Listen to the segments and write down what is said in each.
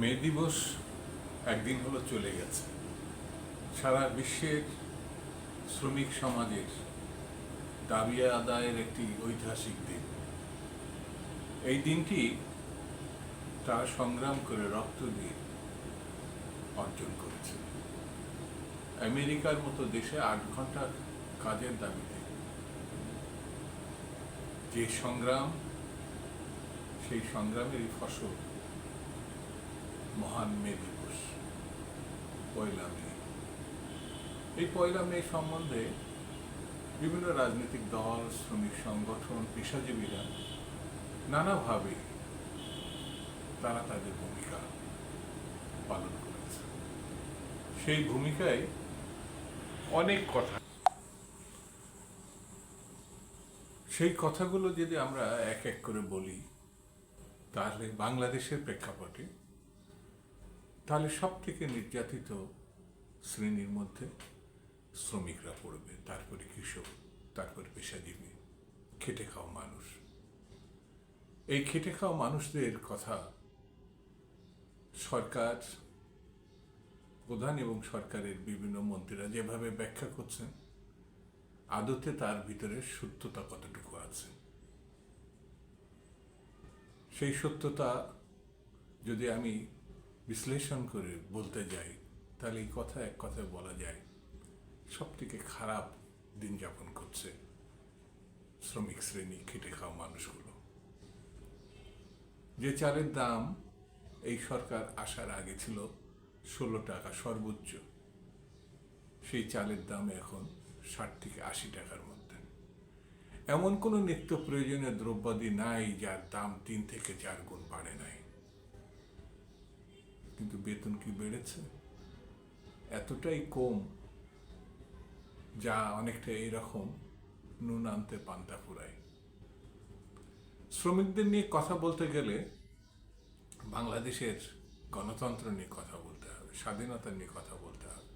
মে দিবস একদিন হলো চলে গেছে। সারা বিশ্বের শ্রমিক সমাজের দাবি আদায়ের একটি ঐতিহাসিক দিন। এই দিনটি তারা সংগ্রাম করে রক্ত দিয়ে অর্জন করেছে। আমেরিকার মতো দেশে আট ঘণ্টার কাজের দাবিতে যে সংগ্রাম, সেই সংগ্রামেরই ফসল মহান মে দিবস পয়লা মে। এই পয়লা মে সম্বন্ধে বিভিন্ন রাজনৈতিক দল, শ্রমিক সংগঠন, পেশাজীবীরা নানাভাবে তারা তাদের ভূমিকা পালন করেছে। সেই ভূমিকায় অনেক কথা। সেই কথাগুলো যদি আমরা এক এক করে বলি, তাহলে বাংলাদেশের প্রেক্ষাপটে তাহলে সব থেকে নির্যাতিত শ্রেণির মধ্যে শ্রমিকরা পড়বে, তারপরে কৃষক, তারপরে পেশাজীবী, খেটে খাওয়া মানুষ। এই খেটে খাওয়া মানুষদের কথা সরকার, প্রধান এবং সরকারের বিভিন্ন মন্ত্রীরা যেভাবে ব্যাখ্যা করছেন, আদতে তার ভিতরে সত্যতা কতটুকু আছে? সেই সত্যতা যদি আমি বিশ্লেষণ করে বলতে যাই, তাহলে এই কথা এক কথায় বলা যায় সব থেকে খারাপ দিন যাপন করছে শ্রমিক শ্রেণি খেটে খাওয়া মানুষগুলো। যে চালের দাম এই সরকার আসার আগে ছিল ষোলো টাকা সর্বোচ্চ, সেই চালের দাম এখন ষাট থেকে আশি টাকার মধ্যে। এমন কোনো নিত্য প্রয়োজনীয় দ্রব্যাদি নাই যার দাম তিন থেকে চার গুণ বাড়ে নাই। কিন্তু বেতন কি বেড়েছে? এতটাই কম যা অনেকটা এইরকম নুন আনতে পান্তা ফুরায়। শ্রমিকদের নিয়ে কথা বলতে গেলে বাংলাদেশের গণতন্ত্র নিয়ে কথা বলতে হবে, স্বাধীনতা নিয়ে কথা বলতে হবে,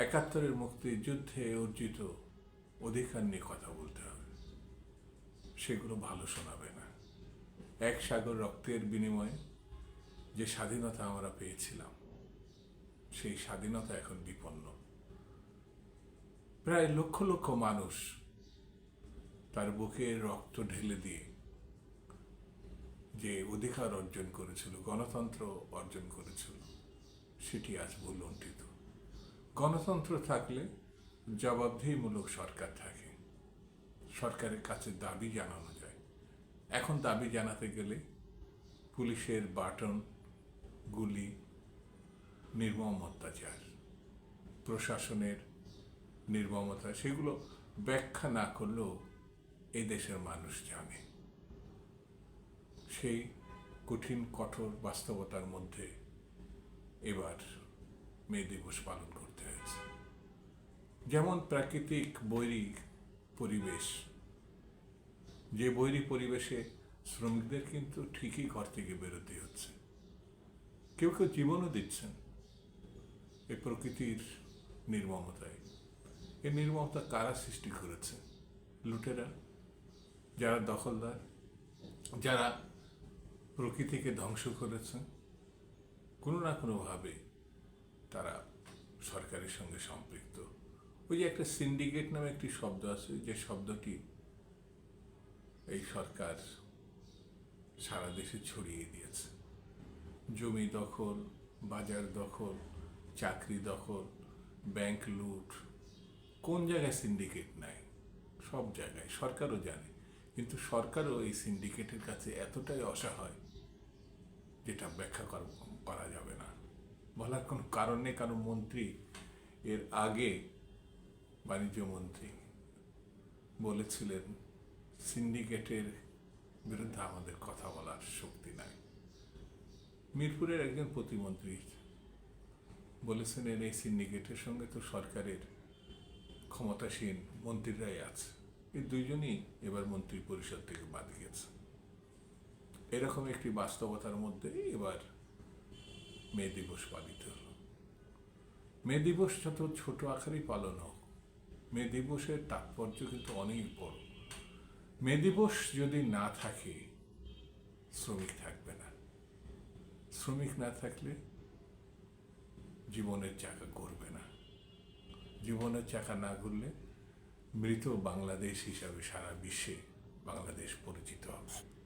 একাত্তরের মুক্তিযুদ্ধে অর্জিত অধিকার নিয়ে কথা বলতে হবে। সেগুলো ভালো শোনাবে না। এক সাগর রক্তের বিনিময়ে যে স্বাধীনতা আমরা পেয়েছিলাম, সেই স্বাধীনতা এখন বিপন্ন। প্রায় লক্ষ লক্ষ মানুষ তার বুকে রক্ত ঢেলে দিয়ে যে অধিকার অর্জন করেছিল, গণতন্ত্র অর্জন করেছিল, সেটি আজ ভুলণ্ঠিত। গণতন্ত্র থাকলে জবাবদিহিমূলক সরকার থাকে। সরকারের কাছে দাবি জানানো যায়। এখন দাবি জানাতে গেলে পুলিশের বাটন গুলি নির্মম অত্যাচার, প্রশাসনের নির্মমতা, সেগুলো ব্যাখ্যা না করলেও এই দেশের মানুষ জানে। সেই কঠিন, কঠোর বাস্তবতার মধ্যে এবার মে দিবস পালন করতে হয়েছে। যেমন প্রাকৃতিক বৈরী পরিবেশ, যে বৈরী পরিবেশে শ্রমিকদের কিন্তু ঠিকই ঘর থেকে বেরোতে হচ্ছে। কেউ কেউ জীবনও দিচ্ছেন। এই প্রকৃতির নির্মমতায়। এই নির্মমতা কারা সৃষ্টি করেছে? লুটেরা? যারা দখলদার? যারা প্রকৃতিকে ধ্বংস করেছে? কোনো না কোনোভাবে তারা সরকারের সঙ্গে সম্পৃক্ত। ওই যে একটা সিন্ডিকেট নামে একটি শব্দ আছে, যে শব্দটি এই সরকার সারা দেশে ছড়িয়ে দিয়েছে। জমি দখল, বাজার দখল, চাকরি দখল ব্যাংক লুট, কোন জায়গায় সিন্ডিকেট নাই? সব জায়গায়, সরকারও জানে। কিন্তু সরকারও এই সিন্ডিকেটের কাছে এতটাই অসহায় যেটা ব্যাখ্যা করা যাবে না। বলার কোনো কারণ কারণ মন্ত্রী এর আগে বাণিজ্য মন্ত্রী বলেছিলেন সিন্ডিকেটের বিরুদ্ধে আমাদের কথা বলার শক্তি নাই। মিরপুরের একজন প্রতিমন্ত্রী বলেছিলেন এই সিন্ডিকেটের সঙ্গে তো সরকারের ক্ষমতাসীন মন্ত্রীরাই আছে। এই দুইজনই এবার মন্ত্রী পরিষদ থেকে বাদ গেছে। এরকম একটি বাস্তবতার মধ্যে এবার মে দিবস পালিত হলো। মে দিবস যত ছোট আকারেই পালন হোক, মে দিবসের তাৎপর্য কিন্তু অনেক বড়। মে দিবস যদি না থাকে, শ্রমিক থাকবে না। শ্রমিক না থাকলে জীবনের চাকা ঘুরবে না। জীবনের চাকা না ঘুরলে মৃত বাংলাদেশ হিসাবে সারা বিশ্বে বাংলাদেশ পরিচিত হবে।